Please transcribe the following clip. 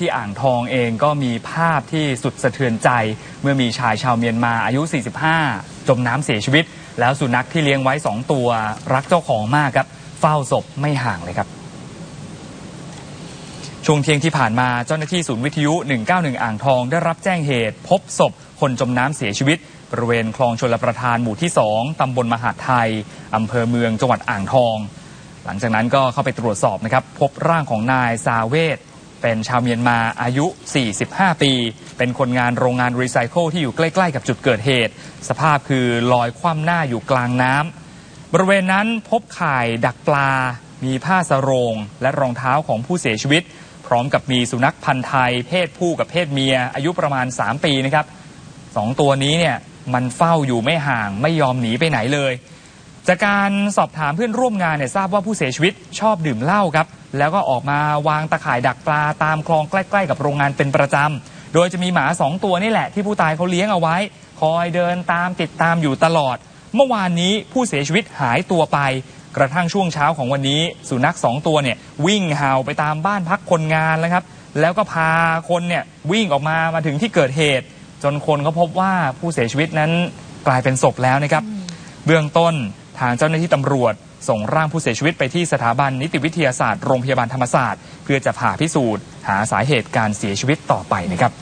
ที่อ่างทองเองก็มีภาพที่สุดสะเทือนใจ เมื่อมีชายชาวเมียนมาอายุ 45 จมน้ำเสียชีวิต แล้วสุนัขที่เลี้ยงไว้ 2 ตัวรักเจ้าของมากครับ เฝ้าศพไม่ห่างเลยครับ ช่วงเที่ยงที่ผ่านมาเจ้าหน้าที่ศูนย์วิทยุ 191 อ่างทองได้รับแจ้งเหตุ พบศพคนจมน้ำเสียชีวิต บริเวณคลองชลประทานหมู่ที่ 2 ตำบลมหาดไทยอำเภอเมืองจังหวัดอ่างทอง หลังจากนั้นก็เข้าไปตรวจสอบนะครับพบร่างของนายซาเวต เป็นชาวเมียนมาอายุ 45 ปี เป็นคนงานโรงงานรีไซเคิลที่อยู่ใกล้ ๆ กับจุดเกิดเหตุ สภาพคือลอยคว่ำหน้าอยู่กลางน้ำบริเวณนั้นพบข่ายดักปลา มีผ้าสโรง และรองเท้าของผู้เสียชีวิต พร้อมกับมีสุนัขพันธ์ไทย เพศผู้กับเพศเมีย อายุประมาณ 3 ปีนะครับสองตัวนี้เนี่ยมันเฝ้าอยู่ไม่ห่างไม่ยอมหนีไปไหนเลย จากการสอบถามเพื่อนร่วมงานเนี่ยทราบว่าผู้เสียชีวิตชอบดื่มเหล้าครับ แล้วก็ออกมาวางตะข่ายดักปลาตามคลองใกล้ ๆ กับโรงงานเป็นประจำ โดยจะมีหมาสองตัวนี่แหละที่ผู้ตายเขาเลี้ยงเอาไว้ คอยเดินตามติดตามอยู่ตลอด เมื่อวานนี้ผู้เสียชีวิตหายตัวไป กระทั่งช่วงเช้าของวันนี้ สุนัขสองตัวเนี่ยวิ่งเห่าไปตามบ้านพักคนงานแล้วครับ แล้วก็พาคนเนี่ยวิ่งออกมามาถึงที่เกิดเหตุ จนคนเขาพบว่าผู้เสียชีวิตนั้นกลายเป็นศพแล้วนะครับ เบื้องต้นทางเจ้าหน้าที่ตำรวจ ส่งร่างผู้เสียชีวิตไปที่สถาบันนิติวิทยาศาสตร์โรงพยาบาลธรรมศาสตร์ เพื่อจะผ่าพิสูจน์ หาสาเหตุการเสียชีวิตต่อไปนะครับ